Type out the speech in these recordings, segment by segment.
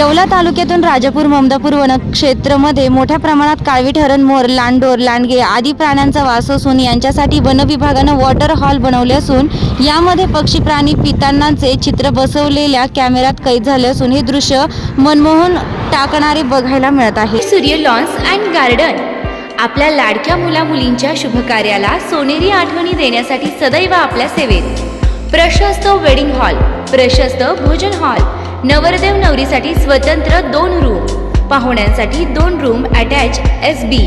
येवला तालुक्यातून राजापूर ममदापूर वनक्षेत्रमध्ये मोठ्या प्रमाणात काळवी ठरण मोर लांडोर लांडगे आदी प्राण्यांचा वास असून यांच्यासाठी वन विभागानं वॉटर हॉल बनवले असून यामध्ये पक्षी प्राणी पितांनाचे चित्र बसवलेल्या कॅमेऱ्यात कैद झाले असून हे दृश्य मनमोहन टाकणारे बघायला मिळत आहे. सूर्य लॉन्स अँड गार्डन. आपल्या लाडक्या मुला मुलींच्या शुभकार्याला सोनेरी आठवणी देण्यासाठी सदैव आपल्या सेवेत. प्रशस्त वेडिंग हॉल प्रशस्त भोजन हॉल नवरदेव नवरीसाठी स्वतंत्र दोन रूम पाहुण्यांसाठी दोन रूम अटॅच एस बी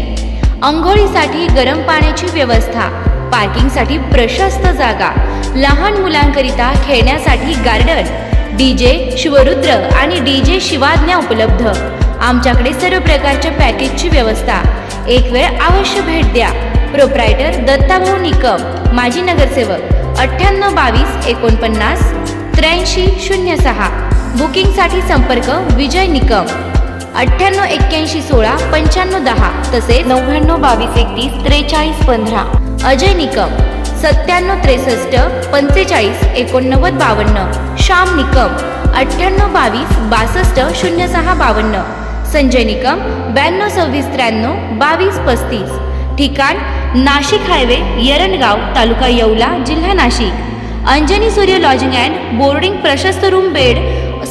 अंघोळीसाठी गरम पाण्याची व्यवस्था पार्किंगसाठी प्रशस्त जागा लहान मुलांकरिता खेळण्यासाठी गार्डन डीजे शिवरुद्र आणि डीजे शिवाज्ञा उपलब्ध. आमच्याकडे सर्व प्रकारच्या पॅकेजची व्यवस्था. एक वेळ अवश्य भेट द्या. प्रोप्रायटर दत्ताभाऊ निकम माजी नगरसेवक अठ्ठ्याण्णव बावीस एकोणपन्नास त्र्याऐंशी शून्य सहा. बुकिंगसाठी संपर्क विजय निकम. अठ्ठ्याण्णव एक्क्याऐंशी सोळा पंच्याण्णव दहा तसेच नव्याण्णव बावीस एकतीस त्रेचाळीस पंधरा. अजय निकम सत्त्याण्णव त्रेसष्ट पंचेचाळीस एकोणनव्वद बावन्न. श्याम निकम अठ्ठ्याण्णव बावीस बासष्ट शून्य सहा बावन्न. संजय निकम ब्याण्णव सव्वीस त्र्याण्णव बावीस पस्तीस. ठिकाण नाशिक हायवे यरणगाव तालुका येवला जिल्हा Nashik. Anjani Surya lodging and boarding प्रशस्त रूम बेड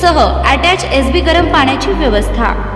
सह अटॅच एस बी गरम पाण्याची व्यवस्था.